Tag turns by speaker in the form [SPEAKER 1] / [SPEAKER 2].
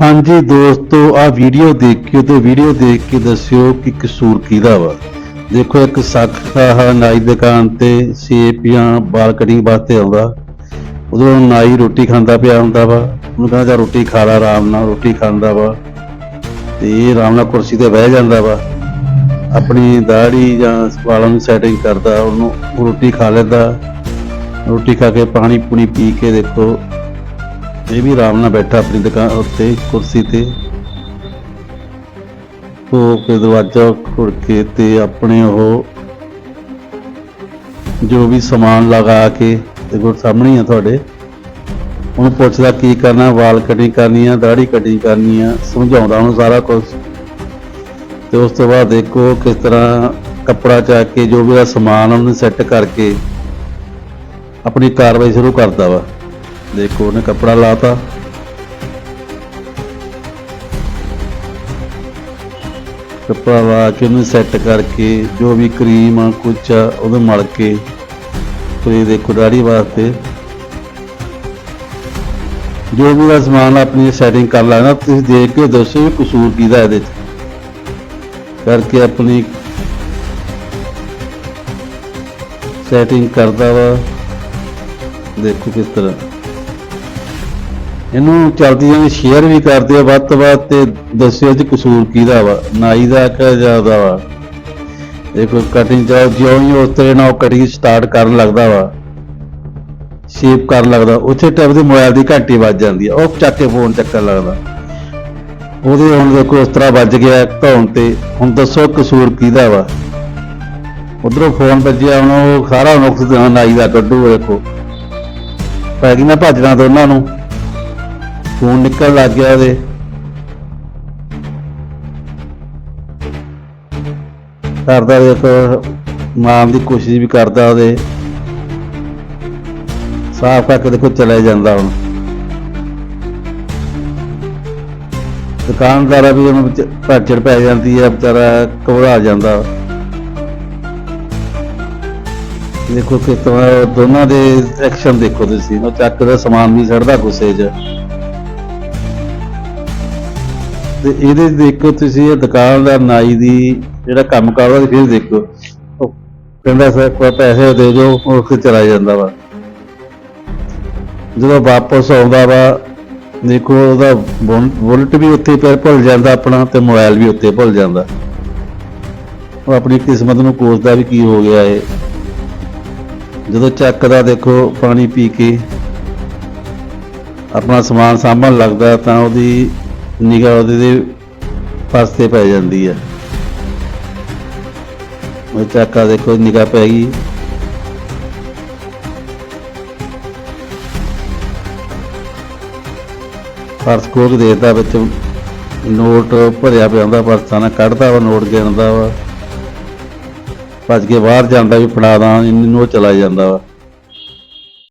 [SPEAKER 1] ਹਾਂਜੀ ਦੋਸਤੋ, ਆ ਵੀਡੀਓ ਦੇਖਿਓ ਤੇ ਵੀਡੀਓ ਦੇਖ ਕੇ ਦੱਸਿਓ ਕਿ ਕਸੂਰ ਕਿਹਦਾ ਵਾ। ਦੇਖੋ, ਇੱਕ ਸੱਖ ਆ ਨਾਈ ਦੁਕਾਨ ਤੇ ਸੇਬ ਜਾਂ ਵਾਲ ਕਟਿੰਗ ਵਾਸਤੇ ਆਉਂਦਾ। ਉਦੋਂ ਨਾਈ ਰੋਟੀ ਖਾਂਦਾ ਪਿਆ ਹੁੰਦਾ ਵਾ। ਉਹਨੂੰ ਕਹਿੰਦਾ, ਜਾ ਰੋਟੀ ਖਾ ਲਾ, ਆਰਾਮ ਨਾਲ ਰੋਟੀ ਖਾਂਦਾ ਵਾ। ਤੇ ਇਹ ਆਰਾਮ ਨਾਲ ਕੁਰਸੀ ਤੇ ਬਹਿ ਜਾਂਦਾ ਵਾ। ਆਪਣੀ ਦਾੜੀ ਜਾਂ ਵਾਲਾਂ ਨੂੰ ਸੈਟਿੰਗ ਕਰਦਾ, ਉਹਨੂੰ ਰੋਟੀ ਖਾ ਲੈਂਦਾ। ਰੋਟੀ ਖਾ ਕੇ ਪਾਣੀ ਪੂਣੀ ਪੀ ਕੇ ਦੇਖੋ। ਇਹ ਵੀ ਆਰਾਮ ਨਾਲ ਬੈਠਾ ਆਪਣੀ ਦੁਕਾਨ ਉੱਤੇ, ਕੁਰਸੀ ਤੇ। ਉਹ ਕੇ ਦਰਵਾਜ਼ਾ ਖੁਰ ਕੇ ਤੇ ਆਪਣੇ ਉਹ ਜੋ ਵੀ ਸਮਾਨ ਲਗਾ ਕੇ ਦੇਖੋ ਸਾਹਮਣੇ ਆ ਤੁਹਾਡੇ। ਉਹਨੂੰ ਪੁੱਛਦਾ ਕੀ ਕਰਨਾ, ਵਾਲ ਕਟਿੰਗ ਕਰਨੀ ਆ ਦਾੜੀ ਕਟਿੰਗ ਕਰਨੀ ਆ, ਸਮਝਾਉਂਦਾ ਉਹਨੂੰ ਸਾਰਾ ਕੁਝ ਤੇ ਉਸ ਤੋਂ ਬਾਅਦ ਦੇਖੋ ਕਿਸ ਤਰ੍ਹਾਂ ਕੱਪੜਾ ਚੱਕ ਕੇ ਜੋ ਵੀ ਉਹਦਾ ਸਮਾਨ ਆ ਉਹਨੂੰ ਸੈੱਟ ਕਰਕੇ ਆਪਣੀ ਕਾਰਵਾਈ ਸ਼ੁਰੂ ਕਰਦਾ ਵਾ। ਦੇਖੋ, ਉਹਨੇ ਕੱਪੜਾ ਲਾਤਾ। ਕੱਪੜਾ ਲਾ ਕੇ ਉਹਨੂੰ ਸੈੱਟ ਕਰਕੇ, ਜੋ ਵੀ ਕਰੀਮ ਆ, ਕੁਛ ਆ, ਉਹਦੇ ਮਲ ਕੇ। ਫਿਰ ਦੇਖੋ ਦਾੜੀ ਵਾਸਤੇ। ਜੋ ਵੀ ਦਾ ਸਮਾਨ ਆਪਣੀ ਸੈਟਿੰਗ ਕਰ ਲੈਣਾ, ਤੁਸੀਂ ਦੇਖ ਕੇ ਦੱਸੋ ਵੀ ਕਸੂਰ ਕਿਹਦਾ ਇਹਦੇ ਚ। ਕਰਕੇ ਆਪਣੀ ਸੈਟਿੰਗ ਕਰਦਾ ਵਾ। ਦੇਖੋ ਕਿਸ ਤਰ੍ਹਾਂ। ਇਹਨੂੰ ਚਲਦੀ ਜਾਂਦੀ ਸ਼ੇਅਰ ਵੀ ਕਰਦੇ ਆ ਵੱਧ ਤੋਂ ਵੱਧ ਤੇ ਦੱਸਿਓ ਜੀ ਕਸੂਰ ਕਿਹਦਾ ਵਾ, ਨਾਈ ਦਾ ਕਿ ਜ਼ਿਆਦਾ ਵਾ। ਦੇਖੋ ਕਟਿੰਗ ਜਾ ਜਿਉਂ ਹੀ ਉਸ ਤਰ੍ਹਾਂ ਨਾਲ ਕਟਿੰਗ ਸਟਾਰਟ ਕਰਨ ਲੱਗਦਾ ਵਾ ਸ਼ੇਪ ਕਰਨ ਲੱਗਦਾ, ਉੱਥੇ ਟੈਬ ਦੇ ਮੋਬਾਈਲ ਦੀ ਘੰਟੀ ਵੱਜ ਜਾਂਦੀ ਆ, ਉਹ ਚੱਕ ਕੇ ਫੋਨ ਚੱਕਣ ਲੱਗਦਾ। ਉਹਦੇ ਹੁਣ ਦੇਖੋ ਇਸ ਤਰ੍ਹਾਂ ਵੱਜ ਗਿਆ ਧੌਣ ਤੇ, ਹੁਣ ਦੱਸੋ ਕਸੂਰ ਕਿਹਦਾ ਵਾ। ਉਧਰੋਂ ਫੋਨ ਵੱਜਿਆ, ਹੁਣ ਉਹ ਸਾਰਾ ਨੁਕਸ ਨਾਈ ਦਾ ਕੱਢੂ ਦੇਖੋ ਪੈ ਗਈ ਨਾ ਭੱਜਣਾ ਦੋਨਾਂ ਨੂੰ। ਫੋਨ ਨਿਕਲਣ ਲੱਗ ਗਿਆ ਉਹਦੇ। ਕਰਦਾ ਦੇਖੋ ਮਾਰਨ ਦੀ ਕੋਸ਼ਿਸ਼ ਵੀ ਕਰਦਾ ਉਹਦੇ। ਸਾਫ਼ ਕਰਕੇ ਦੇਖੋ ਚਲੇ ਜਾਂਦਾ ਹੁਣ। ਦੁਕਾਨਦਾਰਾ ਵੀ ਉਹਨੂੰ ਵਿੱਚ ਭੱਜੜ ਪੈ ਜਾਂਦੀ ਹੈ ਵਿਚਾਰਾ ਘਬਰਾ ਜਾਂਦਾ। ਦੇਖੋ ਕਿ ਦੋਨਾਂ ਦੇ ਐਕਸ਼ਨ ਦੇਖੋ ਤੁਸੀਂ। ਉਹ ਚੱਕ ਦਾ ਸਮਾਨ ਵੀ ਛੱਡਦਾ ਗੁੱਸੇ 'ਚ। ਤੇ ਇਹਦੇ 'ਚ ਦੇਖੋ ਤੁਸੀਂ ਇਹ ਦੁਕਾਨਦਾਰ ਨਾਈ ਦੀ ਜਿਹੜਾ ਕੰਮ ਕਰਦਾ ਫਿਰ ਦੇਖੋ। ਕਹਿੰਦਾ ਸਰ, ਕੋਈ ਪੈਸੇ ਦੇ ਜੋ ਉਹ ਫਿਰ ਚਲਾ ਜਾਂਦਾ ਵਾ। ਜਦੋਂ ਵਾਪਸ ਆਉਂਦਾ ਵਾ, ਦੇਖੋ ਉਹਦਾ ਬੁਲਟ ਵੀ ਉੱਥੇ ਪਿਆ ਭੁੱਲ ਜਾਂਦਾ ਆਪਣਾ ਤੇ ਮੋਬਾਈਲ ਵੀ ਉੱਥੇ ਭੁੱਲ ਜਾਂਦਾ। ਉਹ ਆਪਣੀ ਕਿਸਮਤ ਨੂੰ ਕੋਸਦਾ ਵੀ ਕੀ ਹੋ ਗਿਆ ਏ ਜਦੋਂ ਚੱਕਦਾ ਦੇਖੋ ਪਾਣੀ ਪੀ ਕੇ, ਆਪਣਾ ਸਮਾਨ ਸਾਂਭਣ ਲੱਗਦਾ ਤਾਂ ਉਹਦੀ ਨਿਗਾਹ ਉਹਦੇ ਦੇ ਪਾਸੇ ਪੈ ਜਾਂਦੀ ਆ। ਉਹ ਚੱਕਾ ਦੇਖੋ, ਨਿਗਾਹ ਪੈ ਗਈ। ਪਰਸ ਖੋਲ ਦੇਖਦਾ ਵਿੱਚ, ਨੋਟ ਭਰਿਆ ਪਿਆ ਹੁੰਦਾ, ਪਰਸਾਂ ਨਾਲ ਕੱਢਦਾ ਵਾ, ਨੋਟ ਗਿਣਦਾ ਵਾ। ਭੱਜ ਕੇ ਬਾਹਰ ਜਾਂਦਾ ਵੀ ਫੜਾ ਦਾਂ, ਇਹਨੂੰ ਚਲਾ ਜਾਂਦਾ ਵਾ।